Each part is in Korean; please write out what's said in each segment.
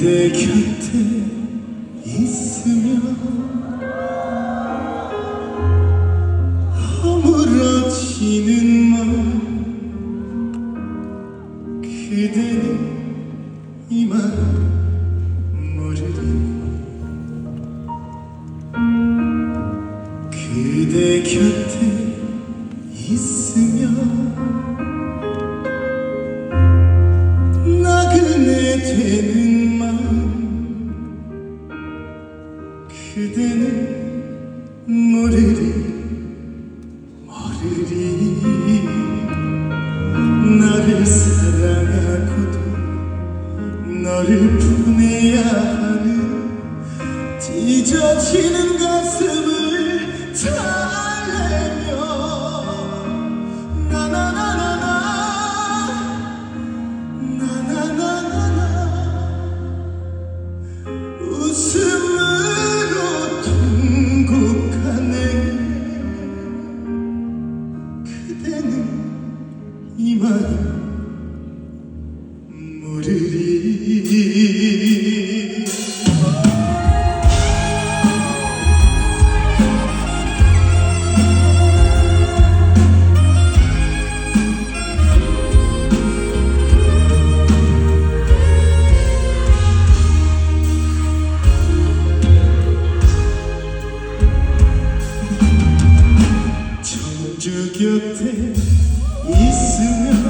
그대 곁에 있으면 허물어지는 마음 그대는 이 마음 모르리. 그대 곁에 있으면 그대는 모르리 모르리 나를 사랑하고도 너를 보내야 하는 찢어지는 가슴을 달래며 나나나나나 나나나나나 웃음 들이 저 곁에 있으면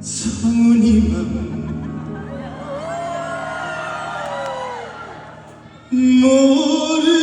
성모님은 모르리.